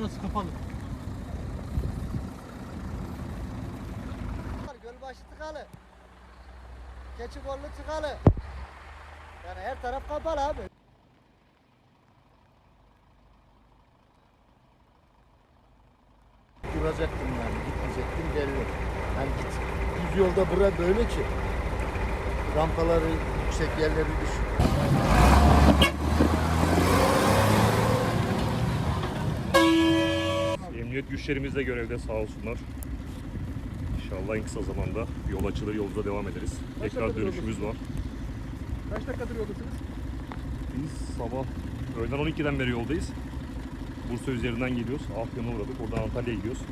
Burası kapalı. Gölbaşı tıkalı. Keçikollu tıkalı. Yani her taraf kapalı abi. Duracaktım yani gitmeyecektim belli. Yani git, düz yolda bura böyle ki. Rampaları yüksek yerleri düşük. Emniyet güçlerimiz de görevde sağ olsunlar. İnşallah en kısa zamanda yol açılır, yolumuza devam ederiz. Tekrar dönüşümüz var. Kaç dakikadır yoldasınız? Biz sabah öğleden 12'den beri yoldayız. Bursa üzerinden geliyoruz. Afyon'a uğradık. Oradan Antalya'ya gidiyoruz.